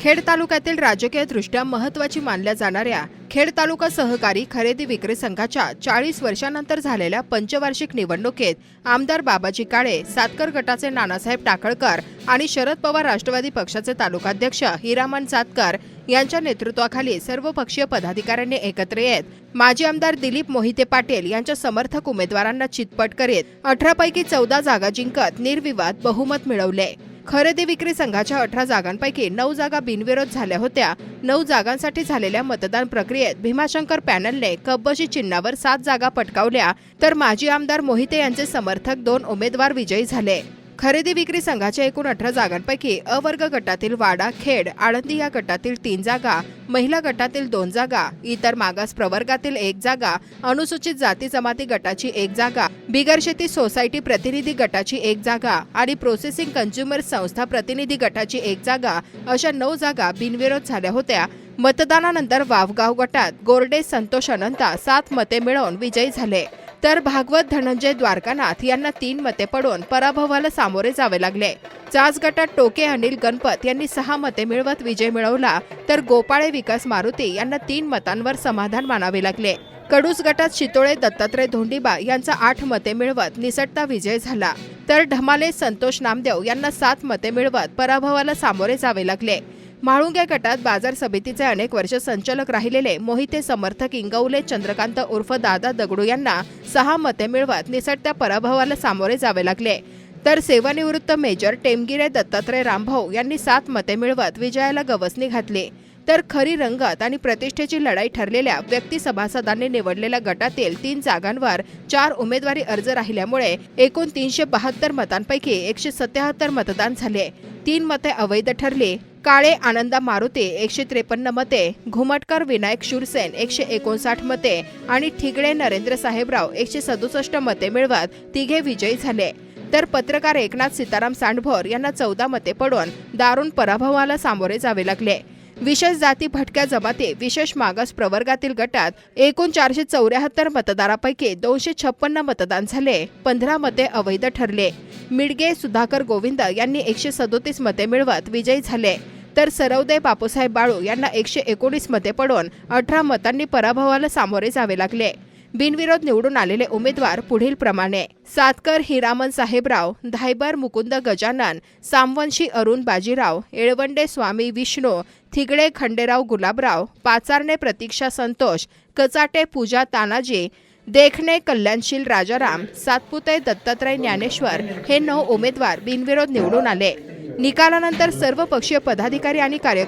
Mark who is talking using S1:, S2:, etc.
S1: खेड तालुक्यातील राजकीय दृष्ट्या महत्वाची मानल्या जाणाऱ्या खेड तालुका सहकारी खरेदी विक्री संघाच्या चाळीस वर्षानंतर झालेल्या पंचवार्षिक निवडणुकीत आमदार बाबाजी काळे सातकर गटाचे नानासाहेब टाकळकर आणि शरद पवार राष्ट्रवादी पक्षाचे तालुकाध्यक्ष हिरामन सातकर यांच्या नेतृत्वाखाली सर्वपक्षीय पदाधिकाऱ्यांनी एकत्र येत माजी आमदार दिलीप मोहिते पाटील यांच्या समर्थक उमेदवारांना चितपट करीत अठरापैकी चौदा जागा जिंकत निर्विवाद बहुमत मिळवले. खरेदी विक्री संघाच्या अठरा जागांपैकी नऊ जागा बिनविरोध झाल्या होत्या. नऊ जागांसाठी झालेल्या मतदान प्रक्रियेत भीमाशंकर पॅनलने कब्बशी चिन्हावर सात जागा पटकावल्या. तर माजी आमदार मोहिते यांचे समर्थक दोन उमेदवार विजयी झाले. खरेदी विक्री संघाच्या एकूण अठरा जागांपैकी अवर्ग गटातील वाडा खेड आळंदी या गटातील तीन जागा महिला गटातील दोन जागा इतर मागास प्रवर्गातील एक जागा अनुसूचित जाती जमाती गटाची एक जागा बिगर शेती सोसायटी प्रतिनिधी गटाची एक जागा आणि प्रोसेसिंग कंझ्युमर संस्था प्रतिनिधी गटाची एक जागा अशा नऊ जागा बिनविरोध झाल्या होत्या. मतदानानंतर वावगाव गटात गोरडे संतोष अनंता सात मते मिळवून विजयी झाले. तर भागवत धनंजय द्वारकानाथ यांना तीन मते पडून पराभवाला सामोरे जावे लागले. चाच गटात टोके अनिल गणपत यांनी सहा मते मिळवत विजय मिळवला तर गोपाळे विकास मारुती यांना तीन मतांवर समाधान मानावे लागले. कडूस गटात शितोळे दत्तात्रय धोंडीबा यांचा आठ मते मिळवत निसटता विजय झाला. तर ढमाले संतोष नामदेव यांना सात मते मिळवत पराभवाला सामोरे जावे लागले. म्हाळुंगे गटात बाजार समितीचे अनेक वर्ष संचालक राहिलेले मोहिते समर्थक इंगवले चंद्रकांत उर्फ दादा दगडू यांना सहा मते मिळवत निसटत्या पराभवाला सामोरे जावे लागले. तर सेवानिवृत्त मेजर टेमगिरे दत्तात्रय रामभाऊ यांनी सात मते मिळवत विजयाला गवसणी घातली. तर खरी रंगत आणि प्रतिष्ठेची लढाई ठरलेल्या व्यक्ती सभासदांनी निवडलेल्या गटातील तीन जागांवर चार उमेदवारी अर्ज राहिल्यामुळे एकूण तीनशे बहात्तर मतांपैकी एकशे सत्याहत्तर मतदान झाले. तीन मते अवैध ठरली. काळे आनंदा मारुती एकशे त्रेपन्न मते घुमटकर विनायक शूरसेन एकशे एकोणसाठ मते आणि ठिगळे नरेंद्र साहेबराव एकशे सदुसष्ट मते मिळवत तिघे विजयी झाले. तर पत्रकार एकनाथ सीताराम सांडभोर यांना चौदा मते पडून दारुण पराभवाला सामोरे जावे लागले. विशेष जाती भटक्या जमाती विशेष मागास प्रवर्गातील गटात एकूण चारशे चौऱ्याहत्तर मतदारापैकी दोनशे छप्पन्न मतदान झाले. पंधरा मते अवैध ठरले. मिडगे सुधाकर गोविंद यांनी एकशे सदोतीस मते मिळवत विजयी झाले. तर सरवदे बापूसाहेब बाळू यांना एकशे एकोणीस मते पडून अठरा मतांनी पराभवाला सामोरे जावे लागले. बिनविरोध निवडून आलेले उमेदवार पुढील प्रमाणे. सातकर हिरामन साहेबराव धायबर मुकुंद गजानन सामवंशी अरुण बाजीराव येळवंडे स्वामी विष्णू थिगडे खंडेराव गुलाबराव पाचारणे प्रतीक्षा संतोष कचाटे पूजा तानाजी देखणे कल्याणशील राजाराम सातपुते दत्तात्रय ज्ञानेश्वर हे नऊ उमेदवार बिनविरोध निवडून आले. निकालानंतर सर्व पक्षीय पदाधिकारी आणि कार्य